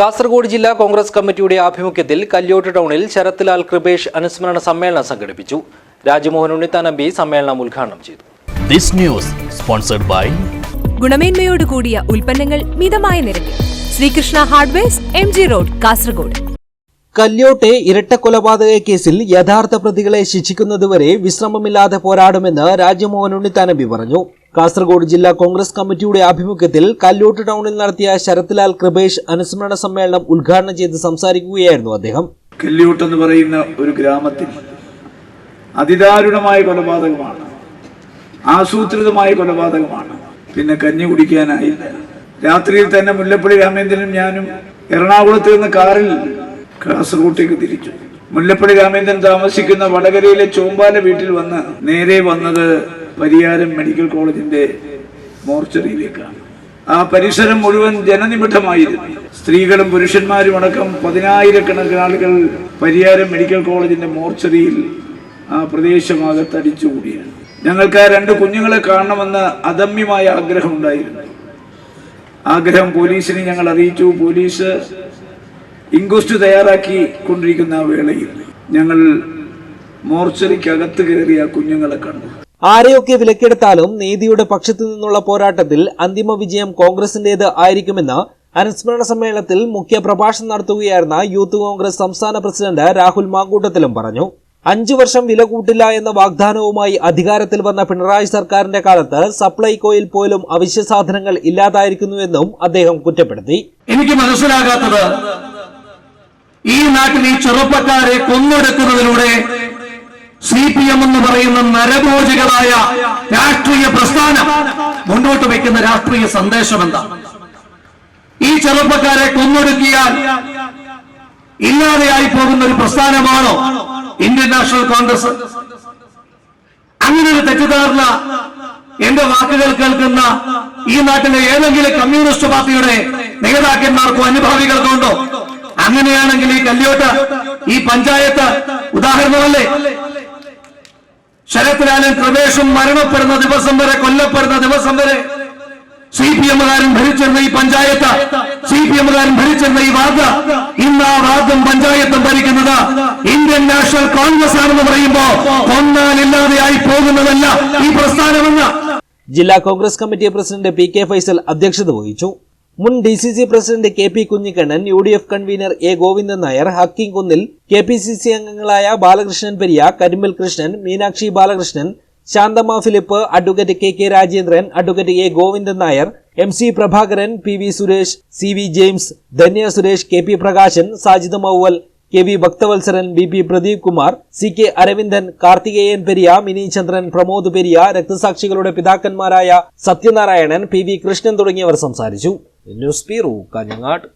കാസർഗോഡ് ജില്ലാ കോൺഗ്രസ് കമ്മിറ്റിയുടെ ആഭിമുഖ്യത്തിൽ കല്യോട്ട് ടൗണിൽ ശരത്ലാൽ കൃപേഷ് അനുസ്മരണ സമ്മേളനം സംഘടിപ്പിച്ചു. രാജ്മോഹൻ ഉണ്ണിത്താൻ എം പി സമ്മേളനം ഉദ്ഘാടനം ചെയ്തു. This news sponsored by ഗുണമേന്മയോട് കൂടിയ ഉൽപ്പന്നങ്ങൾ മിതമായ നിരക്കിൽ. Sreekrishna hardwares M G road Kasaragod. കല്യോട്ടെ ഇരട്ട കൊലപാതക കേസിൽ യഥാർത്ഥ പ്രതികളെ ശിക്ഷിക്കുന്നതുവരെ വിശ്രമമില്ലാതെ പോരാടുമെന്ന് രാജ്യമോഹൻ ഉണ്ണിത്താനമ്പി പറഞ്ഞു. കാസർഗോഡ് ജില്ലാ കോൺഗ്രസ് കമ്മിറ്റിയുടെ ആഭിമുഖ്യത്തിൽ കല്ലോട്ട് ടൗണിൽ നടത്തിയ ശരത്ലാൽ കൃപേഷ് അനുസ്മരണ സമ്മേളനം ഉദ്ഘാടനം ചെയ്ത് സംസാരിക്കുകയായിരുന്നു അദ്ദേഹം. കല്യൂട്ട് എന്ന് പറയുന്ന ഒരു ഗ്രാമത്തിൽ അതിദാരുണമായ കൊലപാതകമാണ്. ആസൂത്രിതമായ കൊലപാതകമാണ്. പിന്നെ കഞ്ഞി കുടിക്കാനായി രാത്രിയിൽ തന്നെ മുല്ലപ്പള്ളി രാമേന്ദ്രനും ഞാനും എറണാകുളത്ത് നിന്ന് കാറിൽ കാസർഗോട്ടേക്ക് തിരിച്ചു. മുല്ലപ്പള്ളി രാമേന്ദ്രൻ താമസിക്കുന്ന വടകരയിലെ ചോമ്പാല വീട്ടിൽ വന്ന് നേരെ വന്നത് പരിയാരം മെഡിക്കൽ കോളേജിന്റെ മോർച്ചറിയിലേക്കാണ്. ആ പരിസരം മുഴുവൻ ജനനിമിഷമായിരുന്നു സ്ത്രീകളും പുരുഷന്മാരും അടക്കം പതിനായിരക്കണക്കിന് ആളുകൾ പരിയാരം മെഡിക്കൽ കോളേജിന്റെ മോർച്ചറിയിൽ ആ പ്രദേശമാകത്ത് അടിച്ചുകൂടിയാണ് ഞങ്ങൾക്ക് ആ രണ്ട് കുഞ്ഞുങ്ങളെ കാണണമെന്ന് അദമ്യമായ ആഗ്രഹം ഉണ്ടായിരുന്നു ആഗ്രഹം പോലീസിനെ ഞങ്ങൾ അറിയിച്ചു. പോലീസ് ഇൻക്വസ്റ്റ് തയ്യാറാക്കി കൊണ്ടിരിക്കുന്ന ആ വേളയിൽ ഞങ്ങൾ മോർച്ചറിക്കകത്ത് കയറി ആ കുഞ്ഞുങ്ങളെ കണ്ടു. ആരെയൊക്കെ വിലക്കെടുത്താലും നീതിയുടെ പക്ഷത്തു നിന്നുള്ള പോരാട്ടത്തിൽ അന്തിമ വിജയം കോൺഗ്രസിന്റേത് ആയിരിക്കുമെന്ന് അനുസ്മരണ സമ്മേളനത്തിൽ മുഖ്യ പ്രഭാഷണം നടത്തുകയായിരുന്ന യൂത്ത് കോൺഗ്രസ് സംസ്ഥാന പ്രസിഡന്റ് രാഹുൽ മാങ്കൂട്ടത്തിലും പറഞ്ഞു. അഞ്ചു വർഷം വില കൂട്ടില്ല എന്ന വാഗ്ദാനവുമായി അധികാരത്തിൽ വന്ന പിണറായി സർക്കാരിന്റെ കാലത്ത് സപ്ലൈകോയിൽ പോലും അവശ്യ സാധനങ്ങൾ ഇല്ലാതായിരിക്കുന്നുവെന്നും അദ്ദേഹം കുറ്റപ്പെടുത്തി. എനിക്ക് മനസ്സിലാകാത്തത് ഈ നാട്ടിൽ ഈ ചെറുപ്പക്കാരെ കൊന്നൊടുക്കുന്നതിലൂടെ സി പി എം എന്ന് പറയുന്ന നരഭോജികളായ രാഷ്ട്രീയ പ്രസ്ഥാനം മുന്നോട്ട് വയ്ക്കുന്ന രാഷ്ട്രീയ സന്ദേശം എന്താ ഈ ചെറുപ്പക്കാരെ കൊന്നൊടുക്കിയാൽ ഇല്ലാതെയായി പോകുന്ന ഒരു പ്രസ്ഥാനമാണോ ഇന്ത്യൻ നാഷണൽ കോൺഗ്രസ്? അങ്ങനെ ഒരു തെറ്റിദ്ധാരണ എന്റെ വാക്കുകൾ കേൾക്കുന്ന ഈ നാട്ടിലെ ഏതെങ്കിലും കമ്മ്യൂണിസ്റ്റ് പാർട്ടിയുടെ നേതാക്കന്മാർക്കോ അനുഭാവികൾക്കോ ഉണ്ടോ? അങ്ങനെയാണെങ്കിൽ ഈ കല്യോട്ട് ഈ പഞ്ചായത്ത് ഉദാഹരണമല്ലേ? ശരത്ലാലും പ്രദേശം മരണപ്പെടുന്ന ദിവസം വരെ കൊല്ലപ്പെടുന്ന ദിവസം വരെ സി പി എമ്മുകാരൻ ഭരിച്ചിരുന്ന ഈ പഞ്ചായത്ത് സി പി എമ്മുകാരൻ ഭരിച്ചിരുന്ന ഈ വാർഡ് ഇന്ന് ആ വാർഡും പഞ്ചായത്തും ഭരിക്കുന്നത് ഇന്ത്യൻ നാഷണൽ കോൺഗ്രസ് ആണെന്ന് പറയുമ്പോ കൊന്നാലില്ലാതെയായി പോകുന്നതല്ല ഈ പ്രസ്ഥാനമെന്ന്. ജില്ലാ Congress committee president P K Faisal അധ്യക്ഷത വഹിച്ചു. മുൻ D C C president K P Kunhikannan U D F convener A Govindan Nair Hakkim Kunnil K P C C അംഗങ്ങളായ Balakrishnan Periya Karimbil Krishnan Meenakshi Balakrishnan Shanthamma Philip advocate K K Rajendran advocate A Govindan Nair M C Prabhakaran P V Suresh C V James Dhanya Suresh K P Prakashan Sajid Mauval K V Bhakthavalsaran B P Pradeep Kumar C K Aravindan Karthikeyan Periya Mini Chandran Pramod Periya രക്തസാക്ഷികളുടെ പിതാക്കന്മാരായ Sathyanarayanan P V Krishnan തുടങ്ങിയവർ സംസാരിച്ചു. News bureau Kanhangad